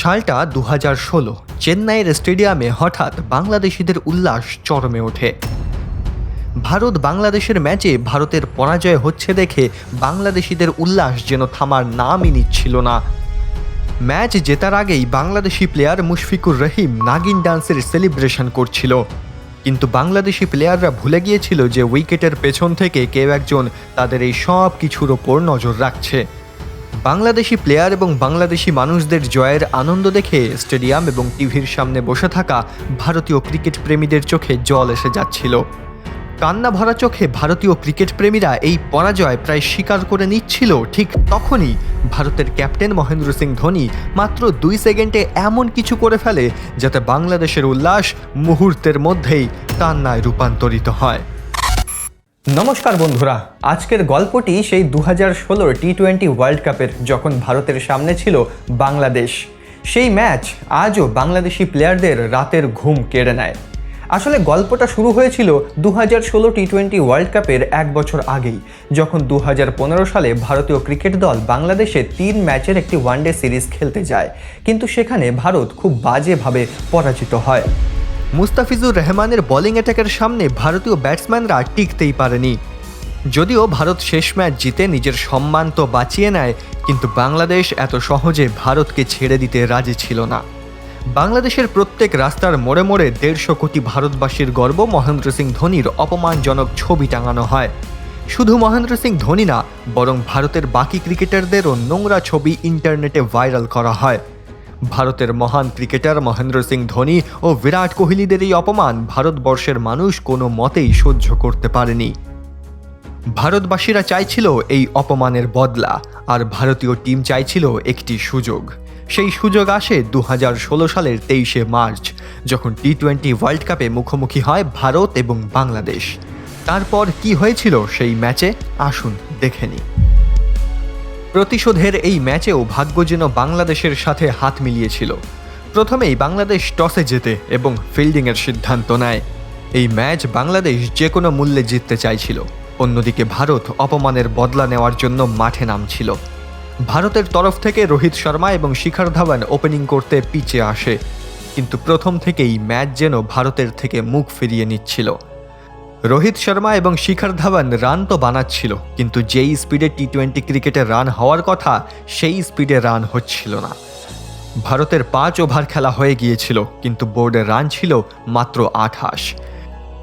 সালটা দু হাজার ষোলো। চেন্নাইয়ের স্টেডিয়ামে হঠাৎ বাংলাদেশিদের উল্লাস চরমে ওঠে। ভারত বাংলাদেশের ম্যাচে ভারতের পরাজয় হচ্ছে দেখে বাংলাদেশিদের উল্লাস যেন থামার নামই নিচ্ছিল না। ম্যাচ জেতার আগেই বাংলাদেশি প্লেয়ার মুশফিকুর রহিম নাগিন ডান্সের সেলিব্রেশন করছিল। কিন্তু বাংলাদেশি প্লেয়াররা ভুলে গিয়েছিল যে উইকেটের পেছন থেকে কেউ একজন তাদের এই সব কিছুর ওপর নজর রাখছে। বাংলাদেশি প্লেয়ার এবং বাংলাদেশি মানুষদের জয়ের আনন্দ দেখে স্টেডিয়াম এবং টিভির সামনে বসে থাকা ভারতীয় ক্রিকেট প্রেমীদের চোখে জল এসে যাচ্ছিল। কান্না ভরা চোখে ভারতীয় ক্রিকেট প্রেমীরা এই পরাজয় প্রায় স্বীকার করে নিচ্ছিল। ঠিক তখনই ভারতের ক্যাপ্টেন মহেন্দ্র সিং ধোনি মাত্র দুই সেকেন্ডে এমন কিছু করে ফেলে, যাতে বাংলাদেশের উল্লাস মুহূর্তের মধ্যেই কান্নায় রূপান্তরিত হয়। নমস্কার বন্ধুরা, আজকের গল্পটি সেই দু হাজার ষোলোর টি টোয়েন্টি ওয়ার্ল্ড কাপের যখন ভারতের সামনে ছিল বাংলাদেশ। সেই ম্যাচ আজও বাংলাদেশি প্লেয়ারদের রাতের ঘুম কেড়ে নেয়। আসলে গল্পটা শুরু হয়েছিল দু হাজার ষোলো টি টোয়েন্টি ওয়ার্ল্ড কাপের এক বছর আগেই, যখন দু হাজার পনেরো সালে ভারতীয় ক্রিকেট দল বাংলাদেশে তিন ম্যাচের একটি ওয়ানডে সিরিজ খেলতে যায়। কিন্তু সেখানে ভারত খুব বাজেভাবে পরাজিত হয়। মুস্তাফিজুর রহমানের বোলিং অ্যাটাকের সামনে ভারতীয় ব্যাটসম্যানরা টিকতেই পারেনি। যদিও ভারত শেষ ম্যাচ জিতে নিজের সম্মান তো বাঁচিয়ে নেয়, কিন্তু বাংলাদেশ এত সহজে ভারতকে ছেড়ে দিতে রাজি ছিল না। বাংলাদেশের প্রত্যেক রাস্তার মোড়ে মোড়ে দেড়শো কোটি ভারতবাসীর গর্ব মহেন্দ্র সিং ধোনির অপমানজনক ছবি টাঙানো হয়। শুধু মহেন্দ্র সিং ধোনি না, বরং ভারতের বাকি ক্রিকেটারদেরও নোংরা ছবি ইন্টারনেটে ভাইরাল করা হয়। ভারতের মহান ক্রিকেটার মহেন্দ্র সিং ধোনি ও বিরাট কোহলিদের এই অপমান ভারতবর্ষের মানুষ কোনো মতেই সহ্য করতে পারেনি। ভারতবাসীরা চাইছিল এই অপমানের বদলা, আর ভারতীয় টিম চাইছিল একটি সুযোগ। সেই সুযোগ আসে দু হাজার ষোলো সালের তেইশে মার্চ, যখন টি টোয়েন্টি ওয়ার্ল্ড কাপে মুখোমুখি হয় ভারত এবং বাংলাদেশ। তারপর কি হয়েছিল সেই ম্যাচে? আসুন দেখে নিই। প্রতিশোধের এই ম্যাচেও ভাগ্য যেন বাংলাদেশের সাথে হাত মিলিয়েছিল। প্রথমেই বাংলাদেশ টসে জেতে এবং ফিল্ডিংয়ের সিদ্ধান্ত নেয়। এই ম্যাচ বাংলাদেশ যে কোনো মূল্যে জিততে চাইছিল। অন্যদিকে ভারত অপমানের বদলা নেওয়ার জন্য মাঠে নামছিল। ভারতের তরফ থেকে রোহিত শর্মা এবং শিখর ধাওয়ান ওপেনিং করতে পিচে আসে। কিন্তু প্রথম থেকেই ম্যাচ যেন ভারতের থেকে মুখ ফিরিয়ে নিচ্ছিল। রোহিত শর্মা এবং শিখর ধাওয়ান রান তো বানাচ্ছিল, কিন্তু যেই স্পিডে টি টোয়েন্টি ক্রিকেটে রান হওয়ার কথা, সেই স্পিডে রান হচ্ছিল না। ভারতের পাঁচ ওভার খেলা হয়ে গিয়েছিল, কিন্তু বোর্ডে রান ছিল মাত্র আঠাশ।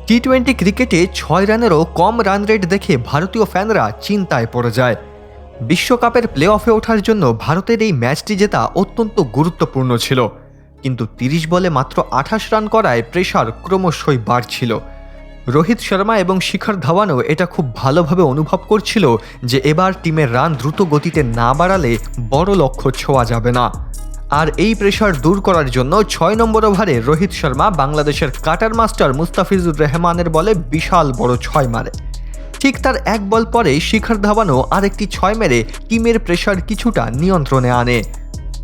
টি টোয়েন্টি ক্রিকেটে ছয় রানেরও কম রান রেট দেখে ভারতীয় ফ্যানরা চিন্তায় পড়ে যায়। বিশ্বকাপের প্লে অফে ওঠার জন্য ভারতের এই ম্যাচটি জেতা অত্যন্ত গুরুত্বপূর্ণ ছিল, কিন্তু তিরিশ বলে মাত্র আঠাশ রান করায় প্রেশার ক্রমশই বাড়ছিল। রোহিত শর্মা এবং শিখর ধাওয়ানও এটা খুব ভালোভাবে অনুভব করছিল যে এবার টিমের রান দ্রুত গতিতে না বাড়ালে বড় লক্ষ্য ছোঁয়া যাবে না। আর এই প্রেশার দূর করার জন্য ছয় নম্বর ওভারে রোহিত শর্মা বাংলাদেশের কাটার মাস্টার মুস্তাফিজুর রহমানের বলে বিশাল বড় ছয় মারে। ঠিক তার এক বল পরে শিখর ধাওয়ানও আরেকটি ছয় মেরে টিমের প্রেশার কিছুটা নিয়ন্ত্রণে আনে।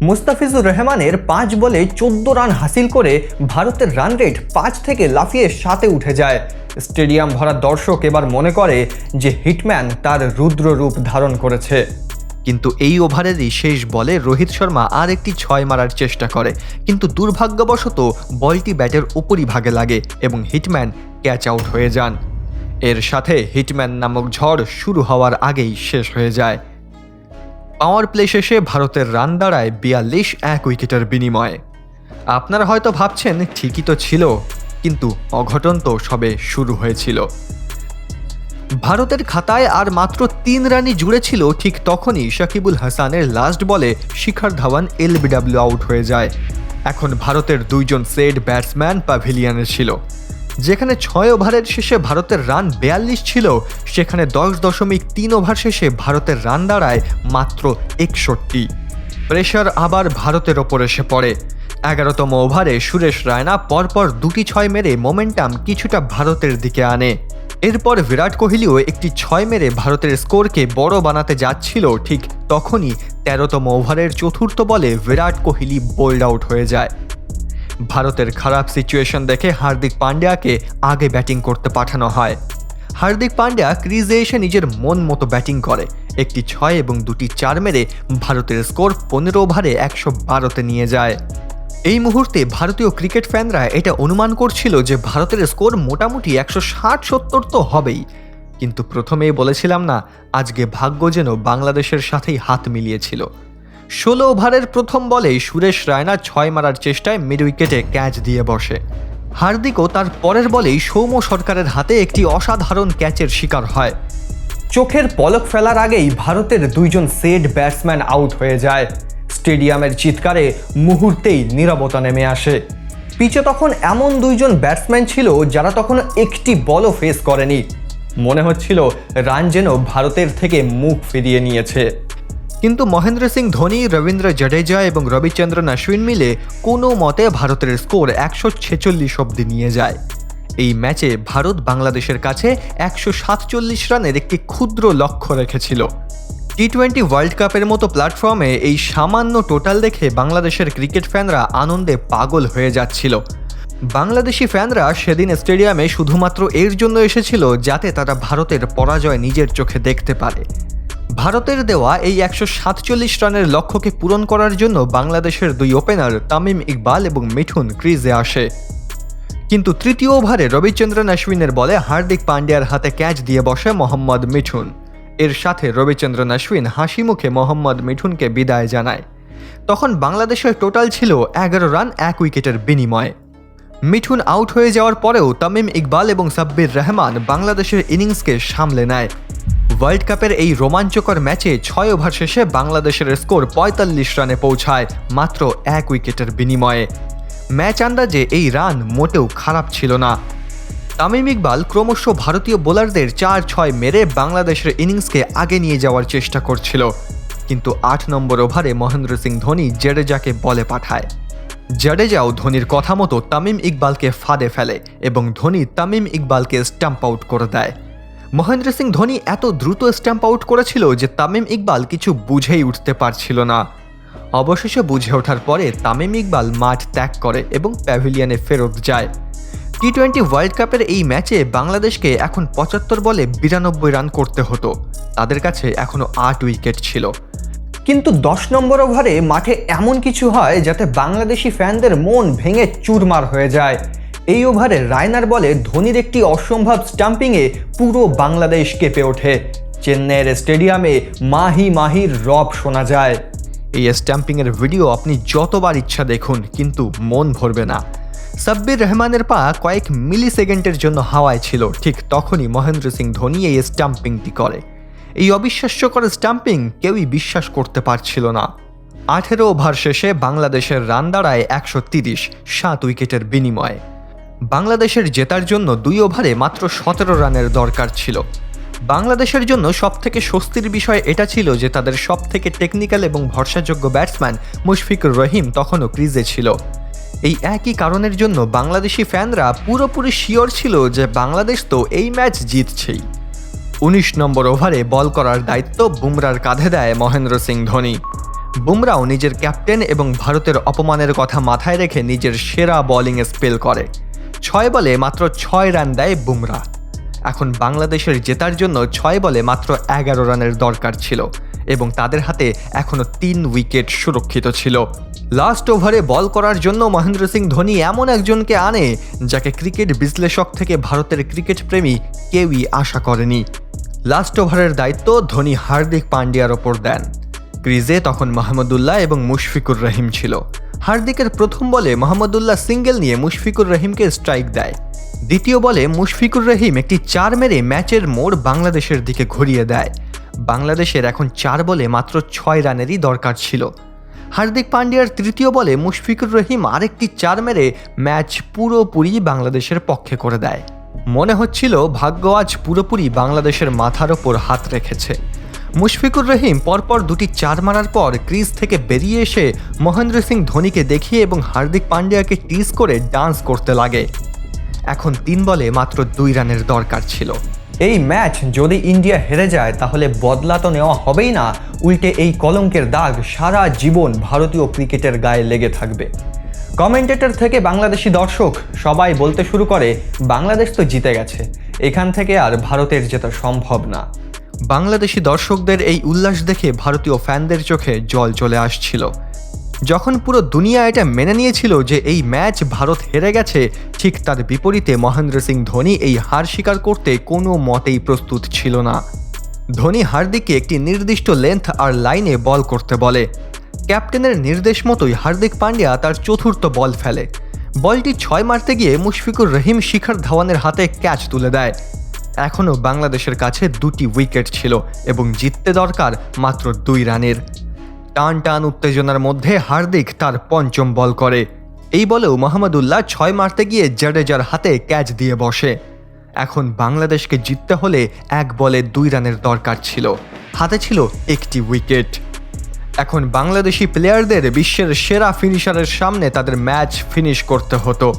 মুস্তাফিজুর রহমানের পাঁচ বলে চোদ্দ রান হাসিল করে ভারতের রান রেট পাঁচ থেকে লাফিয়ে সাতে উঠে যায়। স্টেডিয়াম ভরা দর্শক এবার মনে করে যে হিটম্যান তার রুদ্র রূপ ধারণ করেছে। কিন্তু এই ওভারেরই শেষ বলে রোহিত শর্মা আর একটি ছয় মারার চেষ্টা করে। কিন্তু দুর্ভাগ্যবশত বলটি ব্যাটের উপরই ভাগে লাগে এবং হিটম্যান ক্যাচ আউট হয়ে যান। এর সাথে হিটম্যান নামক ঝড় শুরু হওয়ার আগেই শেষ হয়ে যায়। পাওয়ার প্লে শেষে ভারতের রান দাঁড়ায় বিয়াল্লিশ এক উইকেটের বিনিময়ে। আপনারা হয়তো ভাবছেন, ঠিকই তো ছিল, কিন্তু অঘটন তো সবে শুরু হয়েছিল। ভারতের খাতায় আর মাত্র তিন রানই জুড়ে ছিল, ঠিক তখনই শাকিবুল হাসানের লাস্ট বলে শিখর ধাওয়ান এলবিডাব্লিউ আউট হয়ে যায়। এখন ভারতের দুইজন সেড ব্যাটসম্যান প্যাভিলিয়নে ছিল। যেখানে ছয় ওভারের শেষে ভারতের রান বেয়াল্লিশ ছিল, সেখানে দশ দশমিক তিন ওভার শেষে ভারতের রান দাঁড়ায় মাত্র একষট্টি। প্রেশার আবার ভারতের ওপর এসে পড়ে। এগারোতম ওভারে সুরেশ রায়না পরপর দুটি ছয় মেরে মোমেন্টাম কিছুটা ভারতের দিকে আনে। এরপর বিরাট কোহলিও একটি ছয় মেরে ভারতের স্কোরকে বড় বানাতে যাচ্ছিল, ঠিক তখনই তেরোতম ওভারের চতুর্থ বলে বিরাট কোহলি বোল্ড আউট হয়ে যায়। ভারতের খারাপ সিচুয়েশন দেখে হার্দিক পান্ডিয়াকে আগে ব্যাটিং করতে পাঠানো হয়। হার্দিক পান্ডিয়া ক্রিজে এসে নিজের মন মতো ব্যাটিং করে। একটি ছয় এবং দুটি চার মেরে ভারতের স্কোর পনেরো ওভারে একশো বারোতে নিয়ে যায়। এই মুহূর্তে ভারতীয় ক্রিকেট ফ্যানরা এটা অনুমান করছিল যে ভারতের স্কোর মোটামুটি একশো ষাট সত্তর তো হবেই। কিন্তু প্রথমেই বলেছিলাম না, আজকে ভাগ্য যেন বাংলাদেশের সাথেই হাত মিলিয়েছিল। ষোলো ওভারের প্রথম বলেই সুরেশ রায়না ছয় মারার চেষ্টায় মিড উইকেটে ক্যাচ দিয়ে বসে। হার্দিকও তার পরের বলেই সৌম্য সরকারের হাতে একটি অসাধারণ ক্যাচের শিকার হয়। চোখের পলক ফেলার আগেই ভারতের দুইজন সেট ব্যাটসম্যান আউট হয়ে যায়। স্টেডিয়ামের চিৎকারে মুহূর্তেই নীরবতা নেমে আসে। পিচে তখন এমন দুইজন ব্যাটসম্যান ছিল যারা তখন একটি বলও ফেস করেনি। মনে হচ্ছিল রান যেন ভারতের থেকে মুখ ফিরিয়ে নিয়েছে। কিন্তু মহেন্দ্র সিং, ধোনি, রবীন্দ্র জাডেজা এবং রবিচন্দ্রন অশ্বিন মিলে কোনো মতে ভারতের স্কোর একশো ছেচল্লিশ অব্দি নিয়ে যায়। এই ম্যাচে ভারত বাংলাদেশের কাছে একশো সাতচল্লিশ রানের একটি ক্ষুদ্র লক্ষ্য রেখেছিল। টি টোয়েন্টি ওয়ার্ল্ড কাপের মতো প্ল্যাটফর্মে এই সামান্য টোটাল দেখে বাংলাদেশের ক্রিকেট ফ্যানরা আনন্দে পাগল হয়ে যাচ্ছিল। বাংলাদেশি ফ্যানরা সেদিন স্টেডিয়ামে শুধুমাত্র এর জন্য এসেছিল যাতে তারা ভারতের পরাজয় নিজের চোখে দেখতে পারে। ভারতের দেওয়া এই একশো সাতচল্লিশ রানের লক্ষ্যকে পূরণ করার জন্য বাংলাদেশের দুই ওপেনার তামিম ইকবাল এবং মিঠুন ক্রিজে আসে। কিন্তু তৃতীয় ওভারে রবিচন্দ্রন অশ্বিনের বলে হার্দিক পান্ডিয়ার হাতে ক্যাচ দিয়ে বসে মোহাম্মদ মিঠুন। এর সাথে রবিচন্দ্রন অশ্বিন হাসি মুখে মোহাম্মদ মিঠুনকে বিদায় জানায়। তখন বাংলাদেশের টোটাল ছিল এগারো রান, এক উইকেটের বিনিময়ে। মিঠুন আউট হয়ে যাওয়ার পরেও তামিম ইকবাল এবং সাব্বির রহমান বাংলাদেশের ইনিংসকে সামলে নেয়। ওয়ার্ল্ড কাপের এই রোমাঞ্চকর ম্যাচে ছয় ওভার শেষে বাংলাদেশের স্কোর পঁয়তাল্লিশ রানে পৌঁছায় মাত্র এক উইকেটের বিনিময়ে। ম্যাচ আন্দাজে এই রান মোটেও খারাপ ছিল না। তামিম ইকবাল ক্রমশ ভারতীয় বোলারদের চার ছয় মেরে বাংলাদেশের ইনিংসকে আগে নিয়ে যাওয়ার চেষ্টা করছিল। কিন্তু আট নম্বর ওভারে মহেন্দ্র সিং ধোনি জেডেজাকে বলে পাঠায়। জাডেজাও ধোনির কথা মতো তামিম ইকবালকে ফাঁদে ফেলে এবং ধোনি তামিম ইকবালকে স্টাম্প আউট করে দেয়। মহেন্দ্র সিং ধোনি এত দ্রুত স্ট্যাম্প আউট করেছিল যে তামিম ইকবাল কিছু বুঝেই উঠতে পারছিল না। অবশেষে বুঝে ওঠার পরে তামিম ইকবাল মাঠ ত্যাগ করে এবং প্যাভিলিয়নে ফেরত যায়। টি টোয়েন্টি ওয়ার্ল্ড কাপের এই ম্যাচে বাংলাদেশকে এখন পঁচাত্তর বলে বিরানব্বই রান করতে হতো। তাদের কাছে এখনও আট উইকেট ছিল। কিন্তু দশ নম্বর ওভারে মাঠে এমন কিছু হয় যাতে বাংলাদেশি ফ্যানদের মন ভেঙে চুরমার হয়ে যায়। এই ওভারে রায়নার বলে ধোনির একটি অসম্ভব স্টাম্পিংয়ে পুরো বাংলাদেশ কেঁপে ওঠে। চেন্নাইয়ের স্টেডিয়ামে মাহি মাহির রব শোনা যায়। এই স্ট্যাম্পিংয়ের ভিডিও আপনি যতবার ইচ্ছা দেখুন, কিন্তু মন ভরবে না। সাব্বির রহমানের পা কয়েক মিলি সেকেন্ডের জন্য হাওয়ায় ছিল, ঠিক তখনই মহেন্দ্র সিং ধোনি এই স্টাম্পিংটি করে। এই অবিশ্বাস্যকর স্টাম্পিং কেউই বিশ্বাস করতে পারছিল না। আঠেরো ওভার শেষে বাংলাদেশের রান দাঁড়ায় একশো তিরিশ, সাত উইকেটের বিনিময়ে। বাংলাদেশের জেতার জন্য দুই ওভারে মাত্র সতেরো রানের দরকার ছিল। বাংলাদেশের জন্য সবথেকে স্বস্তির বিষয় এটা ছিল যে তাদের সবথেকে টেকনিক্যাল এবং ভরসাযোগ্য ব্যাটসম্যান মুশফিকুর রহিম তখনও ক্রিজে ছিল। এই একই কারণের জন্য বাংলাদেশি ফ্যানরা পুরোপুরি শিওর ছিল যে বাংলাদেশ তো এই ম্যাচ জিতছেই। উনিশ নম্বর ওভারে বল করার দায়িত্ব বুমরার কাঁধে দেয় মহেন্দ্র সিং ধোনি। বুমরাও নিজের ক্যাপ্টেন এবং ভারতের অপমানের কথা মাথায় রেখে নিজের সেরা বোলিংয়ে স্পেল করে। ছয় বলে মাত্র ছয় রান দেয় বুমরা। এখন বাংলাদেশের জেতার জন্য ছয় বলে মাত্র এগারো রানের দরকার ছিল এবং তাদের হাতে এখনও তিন উইকেট সুরক্ষিত ছিল। লাস্ট ওভারে বল করার জন্য মহেন্দ্র সিং ধোনি এমন একজনকে আনে যাকে ক্রিকেট বিশ্লেষক থেকে ভারতের ক্রিকেট প্রেমী কেউই আশা করেনি। লাস্ট ওভারের দায়িত্ব ধোনি হার্দিক পান্ডিয়ার ওপর দেন। ক্রিজে তখন মাহমুদুল্লাহ এবং মুশফিকুর রহিম ছিল। হার্দিকের প্রথম বলে মোহাম্মদুল্লাহ সিঙ্গেল নিয়ে মুশফিকুর রহিমকে স্ট্রাইক দেয়। দ্বিতীয় বলে মুশফিকুর রহিম একটি চার মেরে ম্যাচের মোড় বাংলাদেশের দিকে ঘুরিয়ে দেয়। বাংলাদেশের এখন চার বলে মাত্র ছয় রানেরই দরকার ছিল। হার্দিক পান্ডিয়ার তৃতীয় বলে মুশফিকুর রহিম আরেকটি চার মেরে ম্যাচ পুরোপুরি বাংলাদেশের পক্ষে করে দেয়। মনে হচ্ছিল ভাগ্য আজ পুরোপুরি বাংলাদেশের মাথার ওপর হাত রেখেছে। মুশফিকুর রহিম পরপর দুটি চার মারার পর ক্রিজ থেকে বেরিয়ে এসে মহেন্দ্র সিং ধোনিকে দেখিয়ে এবং হার্দিক পান্ডিয়াকে টিজ করে ডান্স করতে লাগে। এখন তিন বলে মাত্র দুই রানের দরকার ছিল। এই ম্যাচ যদি ইন্ডিয়া হেরে যায়, তাহলে বদলা তো নেওয়া হবেই না। উল্টে এই কলঙ্কের দাগ সারা জীবন ভারতীয় ক্রিকেটের গায়ে লেগে থাকবে। কমেন্টেটর থেকে বাংলাদেশি দর্শক সবাই বলতে শুরু করে, বাংলাদেশ তো জিতে গেছে। এখান থেকে আর ভারতের জেতা সম্ভব না। বাংলাদেশি দর্শকদের এই উল্লাস দেখে ভারতীয় ফ্যানদের চোখে জল চলে আসছিল। যখন পুরো দুনিয়া এটা মেনে নিয়েছিল যে এই ম্যাচ ভারত হেরে গেছে, ঠিক তার বিপরীতে মহেন্দ্র সিং ধোনি এই হার স্বীকার করতে কোনো মতেই প্রস্তুত ছিল না। ধোনি হার্দিককে একটি নির্দিষ্ট লেন্থ আর লাইনে বল করতে বলে। ক্যাপ্টেনের নির্দেশ মতোই হার্দিক পান্ডিয়া তার চতুর্থ বল ফেলে। বলটি ছয় মারতে গিয়ে মুশফিকুর রহিম শিখর ধাওয়ানের হাতে ক্যাচ তুলে দেয়। এখনও বাংলাদেশের কাছে দুটি উইকেট ছিল এবং জিততে দরকার মাত্র দুই রানের। টান টান উত্তেজনার মধ্যে হার্দিক তার পঞ্চম বল করে। এই বলেও মোহাম্মদুল্লাহ ছয় মারতে গিয়ে জাডেজার হাতে ক্যাচ দিয়ে বসে। এখন বাংলাদেশকে জিততে হলে এক বলে দুই রানের দরকার ছিল। হাতে ছিল একটি উইকেট। এখন বাংলাদেশি প্লেয়ারদের বিশ্বের সেরা ফিনিশারের সামনে তাদের ম্যাচ ফিনিশ করতে হতো।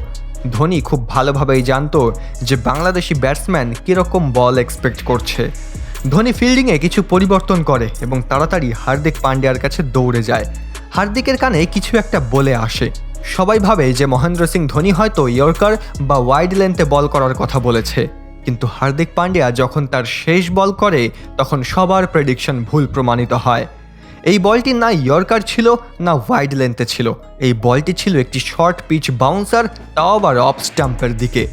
ধোনি খুব ভালোভাবেই জানতো যে বাংলাদেশি ব্যাটসম্যান কীরকম বল এক্সপেক্ট করছে। ধোনি ফিল্ডিংয়ে কিছু পরিবর্তন করে এবং তাড়াতাড়ি হার্দিক পান্ডিয়ার কাছে দৌড়ে যায়। হার্দিকের কানে কিছু একটা বলে আসে। সবাই ভাবে যে মহেন্দ্র সিং ধোনি হয়তো ইয়র্কার বা ওয়াইড লেন্থে বল করার কথা বলেছে। কিন্তু হার্দিক পান্ডিয়া যখন তার শেষ বল করে, তখন সবার প্রেডিকশন ভুল প্রমাণিত হয়। এই বলটি না ইয়র্কার ছিল, না ওয়াইড লেন্থে ছিল। এই বলটি ছিল একটি শর্ট পিচ বাউন্সার, তাও আবার অফ স্টাম্পের দিকে।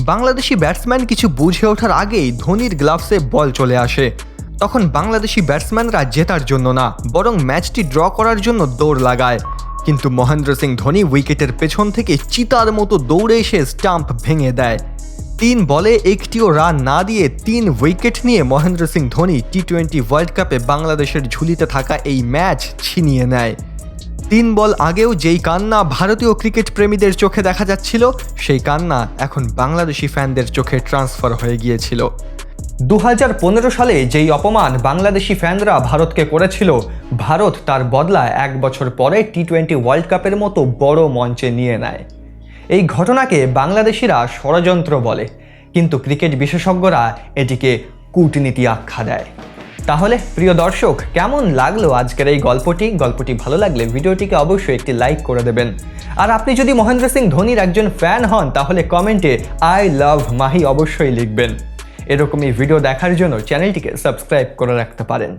বাংলাদেশি ব্যাটসম্যান কিছু বুঝে ওঠার আগেই ধোনির গ্লাভসে বল চলে আসে। তখন বাংলাদেশি ব্যাটসম্যানরা জেতার জন্য না, বরং ম্যাচটি ড্র করার জন্য দৌড় লাগায়। কিন্তু মহেন্দ্র সিং ধোনি উইকেটের পেছন থেকে চিতার মতো দৌড়ে এসে স্টাম্প ভেঙে দেয়। তিন বলে একটিও রান না দিয়ে তিন উইকেট নিয়ে Mahendra Singh Dhoni T twenty world কাপে বাংলাদেশের ঝুলিতে থাকা এই ম্যাচ ছিনিয়ে নেয়। তিন বল আগেও যেই কান্না ভারতীয় ক্রিকেট প্রেমীদের চোখে দেখা যাচ্ছিল, সেই কান্না এখন বাংলাদেশি ফ্যানদের চোখে ট্রান্সফার হয়ে গিয়েছিল। দু হাজার পনেরো সালে যেই অপমান বাংলাদেশি ফ্যানরা ভারতকে করেছিল, ভারত তার বদলা এক বছর পরে টি টোয়েন্টি ওয়ার্ল্ড কাপের মতো বড় মঞ্চে নিয়ে নেয়। এই ঘটনাকে বাংলাদেশিরা ষড়যন্ত্র বলে। কিন্তু ক্রিকেট বিশেষজ্ঞরা এটিকে কূটনীতি আখ্যা দেয়। তাহলে প্রিয় দর্শক, কেমন লাগল আজকের এই গল্পটি? গল্পটি ভালো লাগলে ভিডিওটিকে অবশ্যই একটি লাইক করে দেবেন। আর আপনি যদি মহেন্দ্র সিং ধোনির একজন ফ্যান হন, তাহলে কমেন্টে আই লাভ মাহি অবশ্যই লিখবেন। এরকমই ভিডিও দেখার জন্য চ্যানেলটিকে সাবস্ক্রাইব করে রাখতে পারেন।